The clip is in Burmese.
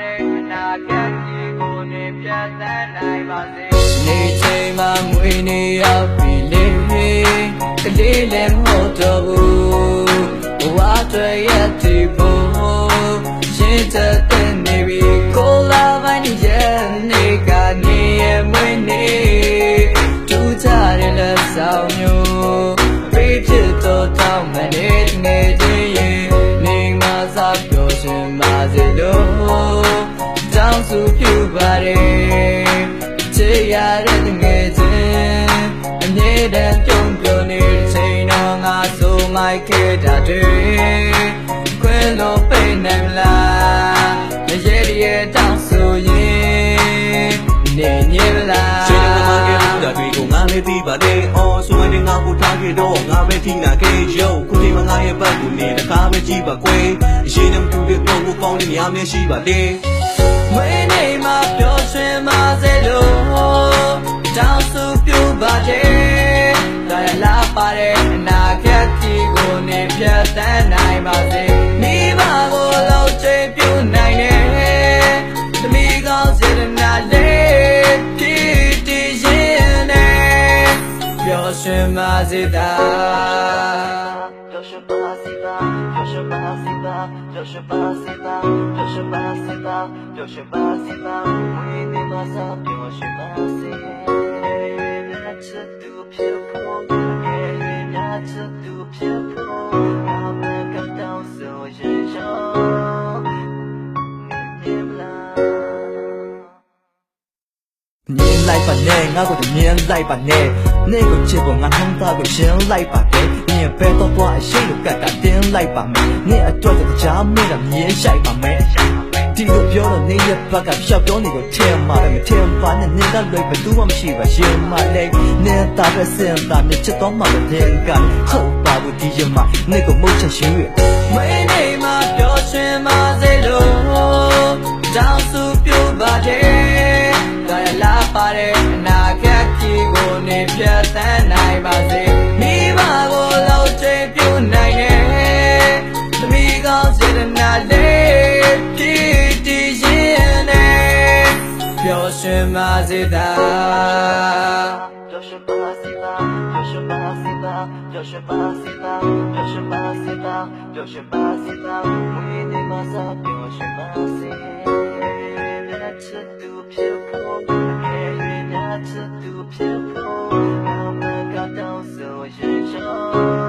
တဲ့ခဏဖြတ်ကြည့်ကိုနေဖြတ်သန်းနိုင်ပါစေနေချိန်မှာငွေနေရပြီလေကလေးလည်းမဟုတ်တော့ဘူးဘဝတွေရဲ့ဒီဘုံရှင်းတဲ့နေပြီကိုလာပိုင်းရဲ့နေကနေရဲ့မွေးနေတူကြတဲ့လက်ဆောင်မျိုးပြည့်ဖြစ်တော့တောင်းမနေနေ တောင်းစုပြုပါတယ်ချေရတဲ့ငယ်ချင်းအမြဲတမ်းပြုံးပြုံးနေတဲ့ချိန်တော့ငါဆိုမိုက်ခဲ့တာတွေခွဲလို့ပိတ်နိုင်မလားမရေရတောင်းဆိုရင်နေညင်လားဆွေးနွေးမှခဲ့လို့တာတွေကိုငါလည်းသိပါတယ်။အော်ဆိုရင်ငါကိုထားခဲ့တော့ငါပဲထိနာခဲ့ရုပ်ခုဒီမှာငါရဲ့ဘက်ကိုနေတကားပဲကြည့်ပါကွယ်။အရင်ကမတူတဲ့ပုံကိုကောင်းနေများများရှိပါလေ။မွေးနေ့မှာပျော် ရွှင်ပါစေလို့တောင်းစုပြုပါတယ်။ဒါရလာပါတဲ့အနာဂတ်ကြီးကိုနေပြတ်တန်းနိုင်ပါစေ။မိဘကိုလုံးချင်ပြုနိုင်တယ်။သမီးကောင်းစေတနာလေးဖြစ်တည်ရင်နဲ့ပျော်ရွှင်ပါစေသာပျော်ရွှင်ပါစေပါ ပျော်ရွှင်ပါစေပါပျော်ရွှင်ပါစေပါပျော်ရွှင်ပါစေပါပျော်ရွှင်ပါစေပါဝိနေမသာပျော်ရွှင်ပါစေမြတ်သူဖြစ်ဖို့ကဲမြတ်သူဖြစ်ဖို့အမကတောင်းဆိုရင်ရောနေမလားမြင်လိုက်ပါ နဲ့ငါ့ကိုမြင်လိုက်ပါနဲ့နေကိုချစ်ကိုငါနှောင်းသားကိုရှင်းလိုက်ပါတဲ့မြင်ပဲတော့တော့အရှိကိုကတ်ကတင်းလိုက်ပါမယ်နေအတွက်တကြားမင်းကမြင်ရှိုက်ပါမယ်ဒီလိုပြောတော့နေရဲ့ဘက်ကရှောက်ပြောနေကိုထင်မှာပဲမထင်ပါနဲ့နေကလွယ်ဘသူမှမရှိပါရှင်မလေးနေတာပဲစင်တာမြချစ်တော့မှပဲတင်ကဟုတ်ပါဘူးဒီရမနေကိုမုတ်ချရှင်ရမင်းနေမှာပျော်ရွှင်ပါစေလို့ န်းနိုင်ပါစေမိဘကိုလုံးချင်ပြုနိုင်တယ်သမီးကောင်းစေတနာလေးဖြစ်တည်ရင်နဲ့ပျော်ရွှင်ပါစေသာပျော်ရွှင်ပါစေပါပျော်ရွှင်ပါစေပါပျော်ရွှင်ပါစေပါပျော်ရွှင်ပါစေပါပျော်ရွှင်ပါစေပါဝိနေမသာပျော်ရွှင်ပါစေမြတ်သူဖြစ်ဖို့ကဲမြတ်သူဖြစ်ဖို့ 宇